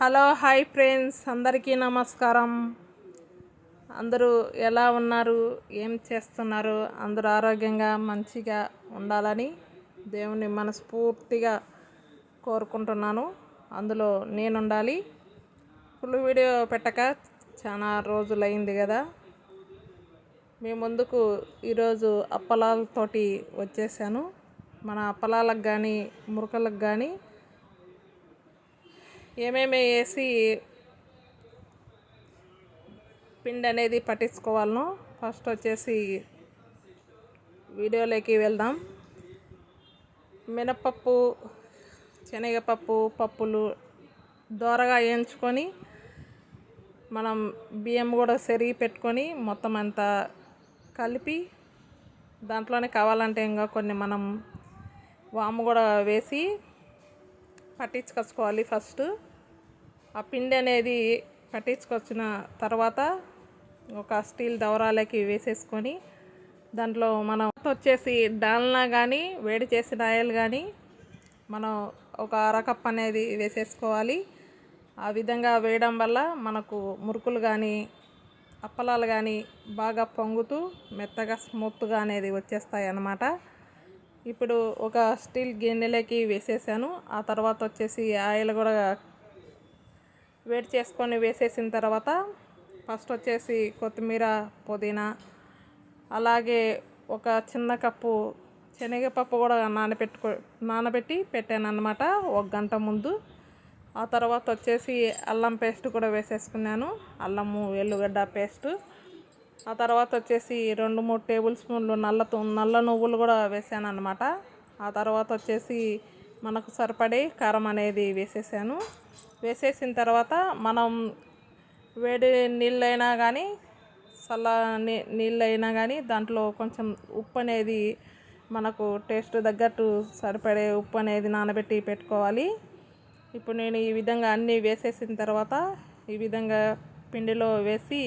Hello hi friends. అందరికీ నమస్కారం. అందరూ ఎలా ఉన్నారు? ఏం చేస్తున్నారు? అందరూ ఆరోగ్యంగా మంచిగా ఉండాలని దేవుని మనస్ఫూర్తిగా కోరుకుంటున్నాను. అందులో నేను ఉండాలి ఫుల్ వీడియో పెట్టక చాలా రోజులైంది కదా. మీ ముందుకు ఈరోజు అప్పలాలతోటి వచ్చేసాను. మన అప్పలాలకు కానీ మురకలకు కానీ ఏమేమి వేసి పిండి అనేది పట్టించుకోవాలను ఫస్ట్ వచ్చేసి వీడియోలోకి వెళ్దాం. మినపప్పు శనగపప్పు పప్పులు దోరగా వేయించుకొని మనం బియ్యం కూడా సెరిగి పెట్టుకొని మొత్తం అంతా కలిపి దాంట్లోనే కావాలంటే ఇంకా కొన్ని మనం వాము కూడా వేసి పట్టించుకొచ్చుకోవాలి ఫస్ట్. ఆ పిండి అనేది పట్టించుకొచ్చిన తర్వాత ఒక స్టీల్ దవరాలకి వేసేసుకొని దాంట్లో మనం వచ్చేసి డాల్నా కానీ వేడి చేసిన ఆయిల్ కానీ మనం ఒక అరకప్ అనేది వేసేసుకోవాలి. ఆ విధంగా వేయడం వల్ల మనకు మురుకులు కానీ అప్పలాలు కానీ బాగా పొంగుతూ మెత్తగా స్మూత్గా అనేది వచ్చేస్తాయి అన్నమాట ఇప్పుడు ఒక స్టీల్ గిన్నెలోకి వేసేసాను. ఆ తర్వాత వచ్చేసి ఆయిల్ కూడా వేడి చేసుకొని వేసేసిన తర్వాత ఫస్ట్ వచ్చేసి కొత్తిమీర పుదీనా అలాగే ఒక చిన్న కప్పు శనగపప్పు కూడా నానబెట్టుకో నానబెట్టి పెట్టాను అనమాట ఒక గంట ముందు. ఆ తర్వాత వచ్చేసి అల్లం పేస్ట్ కూడా వేసేసుకున్నాను. అల్లము ఎల్లుగడ్డ పేస్ట్. ఆ తర్వాత వచ్చేసి రెండు మూడు టేబుల్ స్పూన్లు నల్ల నల్ల నువ్వులు కూడా వేసాను అనమాట ఆ తర్వాత వచ్చేసి మనకు సరిపడే కారం అనేది వేసేసాను. వేసేసిన తర్వాత మనం వేడి నీళ్ళైనా కానీ చల్ల నీళ్ళైనా కానీ దాంట్లో కొంచెం ఉప్పు అనేది మనకు టేస్ట్ తగ్గట్టు సరిపడే ఉప్పు అనేది నానబెట్టి పెట్టుకోవాలి. ఇప్పుడు నేను ఈ విధంగా అన్నీ వేసేసిన తర్వాత ఈ విధంగా పిండిలో వేసి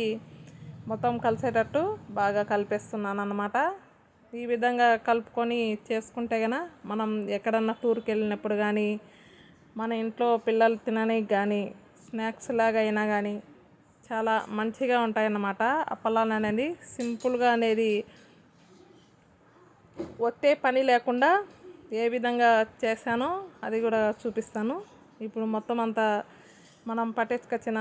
మొత్తం కలిసేటట్టు బాగా కలిపేస్తున్నాను అన్నమాట ఈ విధంగా కలుపుకొని చేసుకుంటే కనుక మనం ఎక్కడన్నా టూర్కి వెళ్ళినప్పుడు కానీ మన ఇంట్లో పిల్లలు తిననీకి కానీ స్నాక్స్ లాగా అయినా కానీ చాలా మంచిగా ఉంటాయన్నమాట. అప్పలాలు అనేది సింపుల్గా అనేది ఒత్తే పని లేకుండా ఏ విధంగా చేశానో అది కూడా చూపిస్తాను. ఇప్పుడు మొత్తం అంతా మనం పట్టించుకొచ్చిన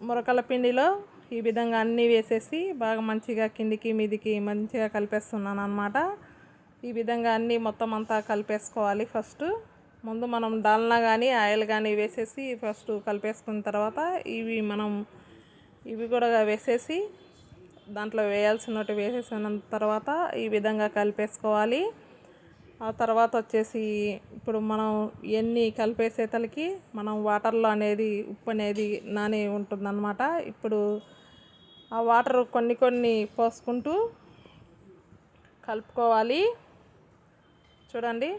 మురకల పిండిలో ఈ విధంగా అన్నీ వేసేసి బాగా మంచిగా కిందికి మీదికి మంచిగా కలిపేస్తున్నాను అనమాట ఈ విధంగా అన్నీ మొత్తం అంతా కలిపేసుకోవాలి ఫస్ట్. ముందు మనం డాల్నా కానీ ఆయిల్ కానీ వేసేసి ఫస్ట్ కలిపేసుకున్న తర్వాత ఇవి మనం ఇవి కూడా వేసేసి దాంట్లో వేయాల్సినట్టు వేసేసిన తర్వాత ఈ విధంగా కలిపేసుకోవాలి. ఆ తర్వాత వచ్చేసి ఇప్పుడు మనం ఎన్ని కలిపేసేతలకి మనం వాటర్లో అనేది ఉప్పు అనేది నాని ఉంటుందన్నమాట. ఇప్పుడు ఆ వాటర్ కొన్ని కొన్ని పోసుకుంటూ కలుపుకోవాలి. చూడండి.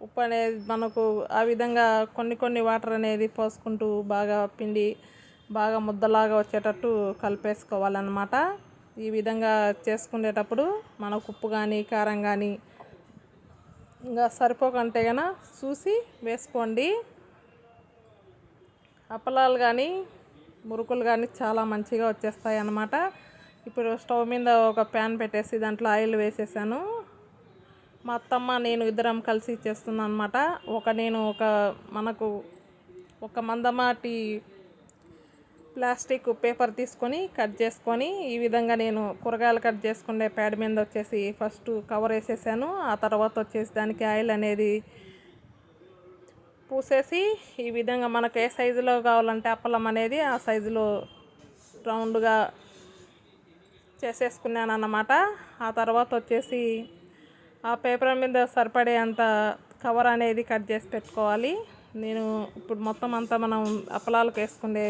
ఉప్పు అనేది మనకు ఆ విధంగా కొన్ని కొన్ని వాటర్ అనేది పోసుకుంటూ బాగా పిండి బాగా ముద్దలాగా వచ్చేటట్టు కలిపేసుకోవాలన్నమాట. ఈ విధంగా చేసుకునేటప్పుడు మనకు ఉప్పు కానీ కారం కానీ ఇంకా సరిపోకంటే కనుక చూసి వేసుకోండి. అప్పలాలు కానీ మురుకులు కానీ చాలా మంచిగా వచ్చేస్తాయి అన్నమాట ఇప్పుడు స్టవ్ మీద ఒక ప్యాన్ పెట్టేసి దాంట్లో ఆయిల్ వేసేసాను. మా అత్తమ్మ నేను ఇద్దరం కలిసి చేస్తున్నాను అనమాట ఒక నేను ఒక మనకు ఒక మందమాటి ప్లాస్టిక్ పేపర్ తీసుకొని కట్ చేసుకొని ఈ విధంగా నేను కూరగాయలు కట్ చేసుకునే ప్యాడ్ మీద వచ్చేసి ఫస్ట్ కవర్ వేసేసాను. ఆ తర్వాత వచ్చేసి దానికి ఆయిల్ అనేది పూసేసి ఈ విధంగా మనకు ఏ సైజులో కావాలంటే అప్పలం అనేది ఆ సైజులో రౌండ్గా చేసేసుకున్నాను అన్నమాట ఆ తర్వాత వచ్చేసి ఆ పేపర్ మీద సరిపడే అంత కవర్ అనేది కట్ చేసి పెట్టుకోవాలి. నేను ఇప్పుడు మొత్తం అంతా మనం అప్పలాలకు వేసుకునే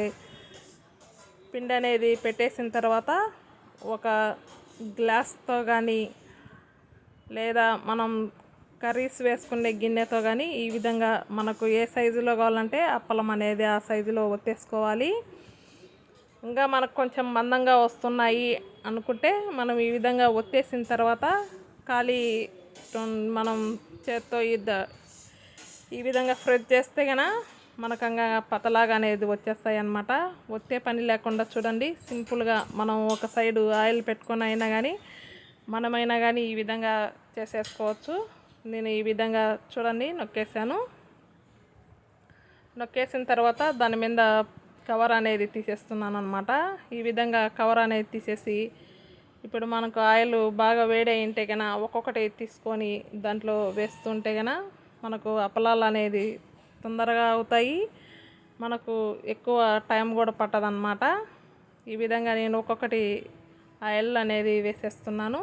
పిండి అనేది పెట్టేసిన తర్వాత ఒక గ్లాస్తో కానీ లేదా మనం కర్రీస్ వేసుకునే గిన్నెతో కానీ ఈ విధంగా మనకు ఏ సైజులో కావాలంటే అప్పలం అనేది ఆ సైజులో ఒత్తేసుకోవాలి. ఇంకా మనకు కొంచెం మందంగా వస్తున్నాయి అనుకుంటే మనం ఈ విధంగా ఒత్తేసిన తర్వాత ఖాళీ మనం చేత్తో ఇద్ద ఈ విధంగా ఫ్రెష్ చేస్తే కనుక మనకంగా పతలాగా అనేది వచ్చేస్తాయి అన్నమాట వచ్చే పని లేకుండా చూడండి. సింపుల్గా మనం ఒక సైడు ఆయిల్ పెట్టుకొని అయినా కానీ మనమైనా కానీ ఈ విధంగా చేసేసుకోవచ్చు. నేను ఈ విధంగా చూడండి నొక్కేసాను. నొక్కేసిన తర్వాత దాని మీద కవర్ అనేది తీసేస్తున్నాను అనమాట ఈ విధంగా కవర్ అనేది తీసేసి ఇప్పుడు మనకు ఆయిల్ బాగా వేడి అయింటే కన ఒక్కొక్కటి తీసుకొని దాంట్లో వేస్తుంటే కన మనకు అప్పలాలు అనేది తొందరగా అవుతాయి. మనకు ఎక్కువ టైం కూడా పట్టదన్నమాట. ఈ విధంగా నేను ఒక్కొక్కటి ఆయిల్ అనేది వేసేస్తున్నాను.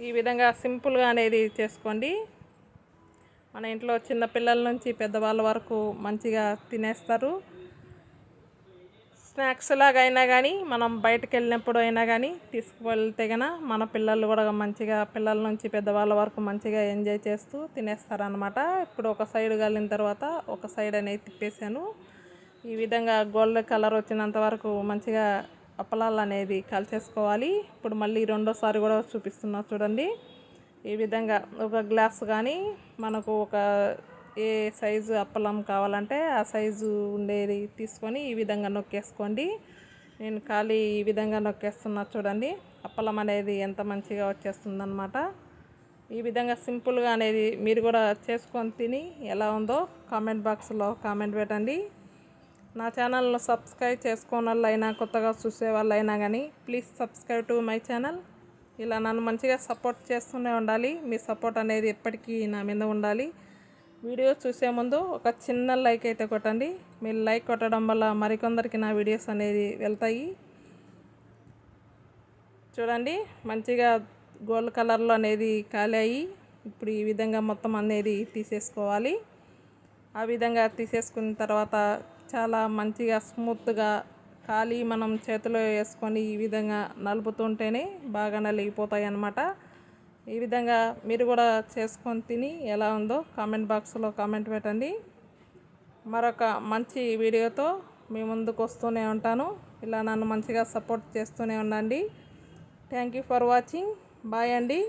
ఈ విధంగా సింపుల్గా అనేది చేసుకోండి. మన ఇంట్లో చిన్నపిల్లల నుంచి పెద్దవాళ్ళ వరకు మంచిగా తినేస్తారు. స్నాక్స్ లాగా అయినా కానీ మనం బయటకు వెళ్ళినప్పుడు అయినా కానీ తీసుకువెళ్తే కనుక మన పిల్లలు కూడా మంచిగా పిల్లల నుంచి పెద్దవాళ్ళ వరకు మంచిగా ఎంజాయ్ చేస్తూ తినేస్తారనమాట ఇప్పుడు ఒక సైడ్ కలిన తర్వాత ఒక సైడ్ అనేది తిప్పేశాను. ఈ విధంగా గోల్డ్ కలర్ వచ్చినంత వరకు మంచిగా అప్పలాలు అనేది కలిసేసుకోవాలి ఇప్పుడు మళ్ళీ రెండోసారి కూడా చూపిస్తున్నా చూడండి. ఈ విధంగా ఒక గ్లాస్ కానీ మనకు ఒక ఏ సైజు అప్పలం కావాలంటే ఆ సైజు ఉండేది తీసుకొని ఈ విధంగా నొక్కేసుకోండి. నేను ఖాళీ ఈ విధంగా నొక్కేస్తున్నా చూడండి. అప్పలం అనేది ఎంత మంచిగా వచ్చేస్తుందన్నమాట. ఈ విధంగా సింపుల్గా అనేది మీరు కూడా చేసుకొని తిని ఎలా ఉందో కామెంట్ బాక్స్లో కామెంట్ పెట్టండి. నా ఛానల్ను సబ్స్క్రైబ్ చేసుకున్న వాళ్ళైనా కొత్తగా చూసే వాళ్ళైనా కానీ please subscribe to my channel. ఇలా నన్ను మంచిగా సపోర్ట్ చేస్తూనే ఉండాలి. మీ సపోర్ట్ అనేది ఎప్పటికీ నా మీద ఉండాలి. వీడియో చూసే ముందు ఒక చిన్న లైక్ అయితే కొట్టండి. మీరు లైక్ కొట్టడం వల్ల మరికొందరికి నా వీడియోస్ అనేది వెళ్తాయి. చూడండి మంచిగా గోల్డ్ కలర్లో అనేది కాలాయి. ఇప్పుడు ఈ విధంగా మొత్తం అనేది తీసేసుకోవాలి. ఆ విధంగా తీసేసుకున్న తర్వాత చాలా మంచిగా స్మూత్గా ఖాళీ మనం చేతిలో వేసుకొని ఈ విధంగా నలుపుతుంటేనే బాగా నలిగిపోతాయి అన్నమాట ఈ విధంగా మీరు కూడా చేసుకొని తిని ఎలా ఉందో కామెంట్ బాక్స్లో కామెంట్ పెట్టండి. మరొక మంచి వీడియోతో మీ ముందుకు వస్తూనే ఉంటాను. ఇలా నన్ను మంచిగా సపోర్ట్ చేస్తూనే ఉండండి. Thank you for watching bye అండి.